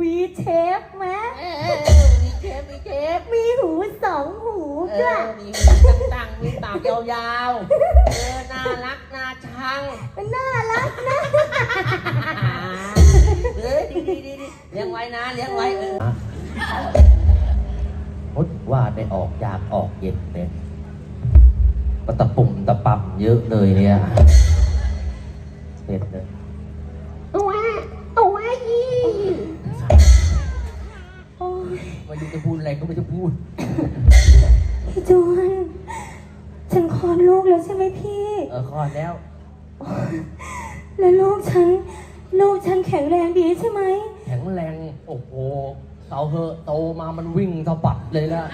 วีเชฟไหมเออมีเชฟมีเชฟมีหูสองหูเอด้วอยมีหูตั้งๆมีปากยาวๆเออน่ารักน่าชังมันน่ารักนะเออดีดีดีดีเลี้ยงไว้นะเลี้ยงไว้เออพุดว่าได้ออกยากออกเย็นเนี่ยก็ตะปุ่มตะปับเยอะเลยเนี่ยเผ็ดเลย ไม่รู้จะพูดอะไรก็ไม่จะพูด พี่จวนฉันคลอดลูกแล้วใช่ไหมพี่ เออคลอดแล้ว แล้วลูกฉัน ลูกฉันแข็งแรงดีใช่ไหม แข็งแรง โอ้โหเสาเหอะโตมามันวิ่งสะบัดเลยละ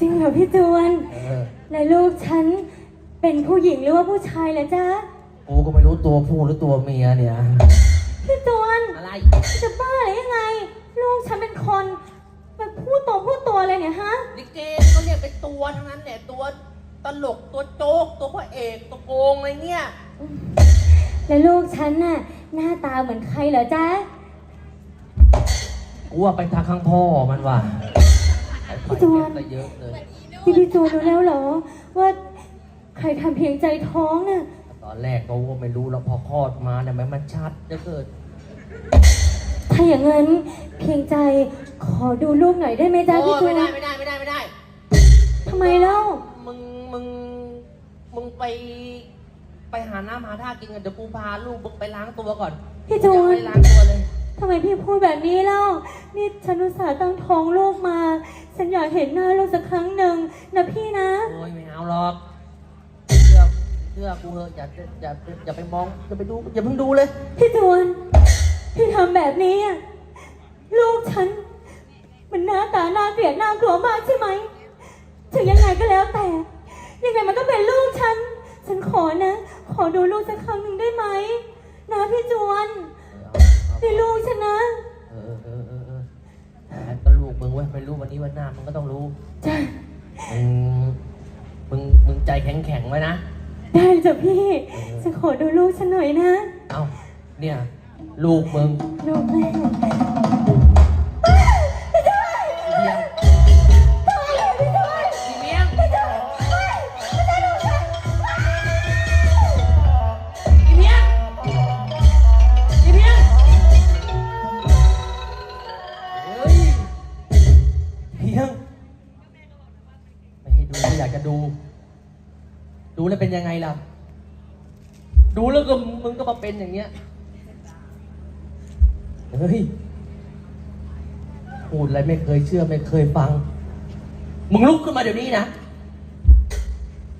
จริงเหรอพี่จวนเออ แล้วลูกฉันเป็นผู้หญิงหรือว่าผู้ชายล่ะจ๊ะ กูก็ไม่รู้ตัวผู้หรือตัวเมียเนี่ย พี่จวนอะไร จะบ้าหรือยังไงลูก ฉันเป็นคนมาพูดตัวพูดตัวเลยเนี่ยฮะ ลิเกเขาเรียกเป็นตัวทั้งนั้นแหละตัวตลกตัวโจ๊กตัวพระเอกตัวโกงอะไรเนี่ยแล้วลูกฉันน่ะหน้าตาเหมือนใครเหรอจ๊ะกูว่าไปทางข้างพ่อมันว่ะพี่จวนไปเยอะเลยพี่พี่จวนรู้แล้วเหรอ ว่าใครทำเพียงใจท้องน่ะตอนแรกเขาก็ไม่รู้แล้วพอคลอดมาเนี่ยมันมันชัดจะเกิด ถ้าอย่างนั้นเพียงใจขอดูลูกหน่อยได้ไหมจ๊ะโอ้พี่ยจวไม่นได้ไม่ได้ไม่ได้ไม่ได้ ทำไมเล่ามึงมึงมึงไปไปหาน้ำหาท่ากินกันเดี๋ยวกูพาลูกมึงไปล้างตัวก่อนพี่จวนไปล้างตัวเลย ทำไมพี่พูดแบบนี้เล่า นี่ฉันอุตส่าห์ตั้งท้องลูกมา ฉันอยากเห็นหน้าลูกสักครั้งหนึ่งนะพี่นะ โอ้ยไม่เอาหรอกเชื่อเชื่อกูเหอะอย่าอย่าอย่าไปมองอย่าไปดูอย่าเพิ่งดูเลย พี่จวน พี่ทำแบบนี้อะลูกฉัน มันหน้าตาน่าเกลียดน่ากลัวมากใช่ไหมถึงยังไงก็แล้วแต่ ยังไงมันก็เป็นลูกฉัน ฉันขอนะ ขอดูลูกสักครั้งหนึ่งได้ไหมนะพี่จวนนี่ลูกฉันนะ เออเออเออเออแล้วก็ลูกมึงเว้ยไม่รู้วันนี้วันหน้ามึงก็ต้องรู้จ้ะมึงมึงมึงใจแข็งแข็งๆไว้นะ ได้จ้ะพี่ จะขอดูลูกฉันหน่อยนะ เอ้าเนี่ย ลูกมึง ลูกแม่เมียงอีเฮียดูไม่อยากจะดู ดูแล้วเป็นยังไงล่ะ ดูแล้วก็มึงก็มาเป็นอย่างเงี้ย เฮ้ย พูดอะไรไม่เคยเชื่อไม่เคยฟัง มึงลุกขึ้นมาเดี๋ยวนี้นะ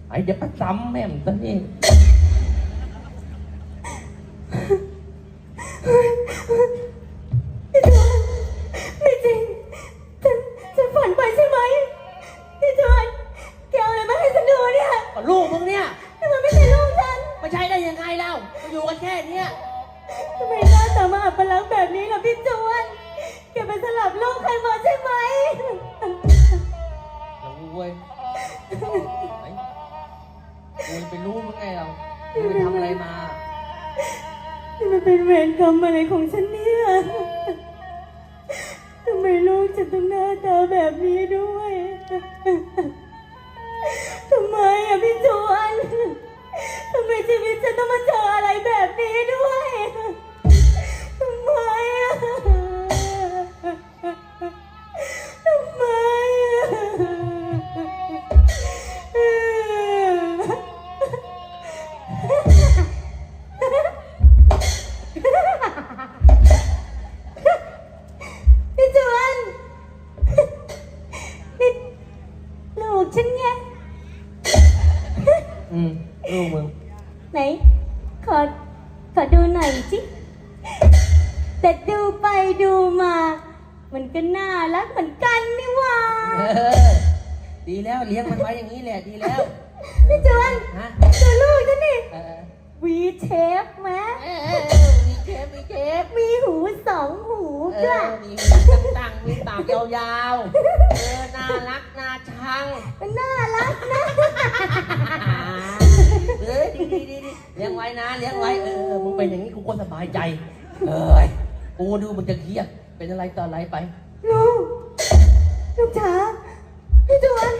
ไอ้เดี๋ยวประจำแม่มตอนนี้พี่จวนไม่จริง ฉัน ฉันฝันไปใช่ไหมพี่จวนแกเอาอะไรมาให้ฉันดูเนี่ยก็ลูกมึงเนี่ยทำไมไม่ใช่ลูกฉัน ไม่ใช่ได้ยังไงเล่าก็อยู่กันแค่เนี้ย ทำไมหน้าตามาอับปลักษณ์แบบนี้ล่ะพี่จวนแกไปสลับลูกใครมาใช่ไหม เรารู้เว้ยไหนกูไปรู้มึงไงเรามึงไปทำอะไรมา นี่มันเป็นเวรกรรมอะไรของฉันเนี่ย ทำไมลูกฉันต้องหน้าตาแบบนี้ด้วย ทำไมอะพี่จวน ทำไมชีวิตฉันต้องมาเจออะไรแบบนี้ด้วย อืมลูกมึง ไหน ขอ ขอดูหน่อยสิแต่ดูไปดูมา มันก็น่ารักเหมือนกันนี่หว่าเออ ดีแล้วเลี้ยงมันไว้อย่างนี้แหละดีแล้ว พี่จวนฮะ ดูลูกฉันนี่เออวีเชฟไหมเออมีเชฟมีเชฟมีหูสองหูเอด้วอยมีหูตั้งๆมีปากยาวๆ เออ น่ารัก น่าชัง มันน่ารักนะเออ ดีดีดีดีเลี้ยงไว้นะ เลี้ยงไว้ เออ มึงเป็นอย่างนี้กูก็สบายใจ เอ้ย กูกูดูมันจะเครียด เป็นอะไรต่ออะไรไป ลูก ลูกจ๋าพี่จวน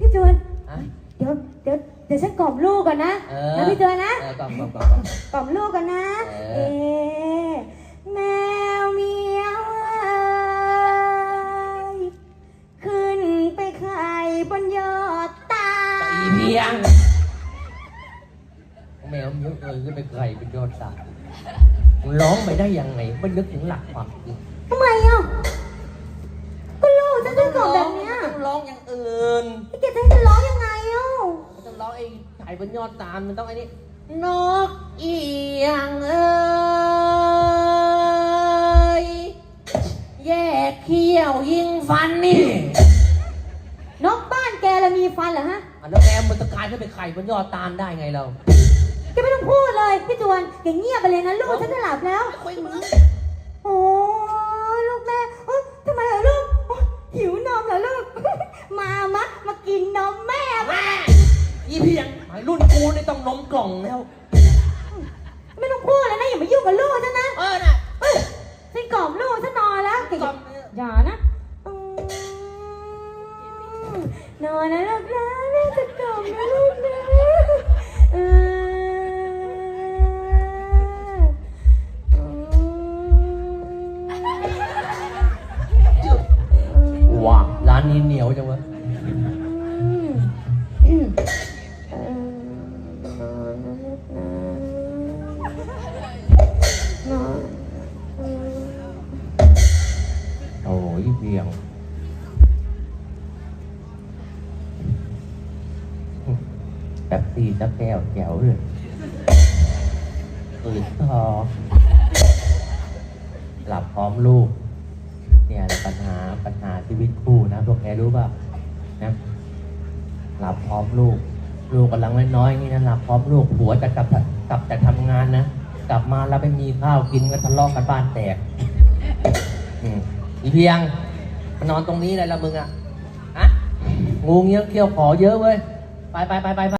พี่จวนฮะเดี๋ยวเดี๋ยวเดี๋ยวฉันกล่อมลูกก่อนนะเออนะพี่จวนนะ เออกล่อมกล่อมกล่อมกล่อม กล่อมลูกกันนะ เออเอ๊ะแมวเมียวเอ้ยขึ้นไปไข่บนยอดตาอีเพียง แมวเยอะเอ่ยขึ้นไปไกลเป็นยอดสายร้องไปได้ยังไงไม่นึกถึงหลักความจริง จะให้ฉันร้องยังไงอะมันต้องร้องไอ้ไก่บนยอดตาลมันต้องไอ้นี่นกเอียงเอ้ยแยกเขี้ยวยิงฟันนี่นกบ้านแกละมีฟันเหรอฮะอะแล้วแมวมันจะกลายขึ้นไปไข่บนยอดตาลได้ไงเราแกไม่ต้องพูดเลยพี่จวนแกเงียบไปเลยนะลูกฉันจะหลับแล้วคุยมึงโอ้ลูกแม่เอ้ยทำไมเหรอลูกโอ๊ยหิวนมเหรอลูก มามะมากินนมแม่มาแม่อีเพียงไอ้รุ่นกูนี่ต้องนมกล่องแล้ว ไม่ต้องพูดแล้วนะอย่ามายุ่งกับลูกฉันนะเออน่ะเอ้ยฉันกล่อมลูกฉันนอนแล้วแกกอล่ย่าอมเนี่ยอย่านะอืมนอนนะลูกนะแม่จะ เพียงแป๊บซี่สักแก้วแก้วเลยตื่นคอหลับพร้อมลูก เนี่ยปัญหาปัญหาชีวิตคู่นะพวกแกรู้ป่ะนะหลับพร้อมลูก ลูกกำลังน้อยๆอยนี่นะหลับพร้อมลูกผัวจะกลับกลับจากทำงานนะกลับมาแล้วไม่มีข้าวกินก็ทะเลาะกันบ้านแตกอืมอีเพียง มานอนตรงนี้เลยละมึงอะฮะงูเงี้ยเขี้ยวขอเยอะเว้ย ไปไปไปไปไป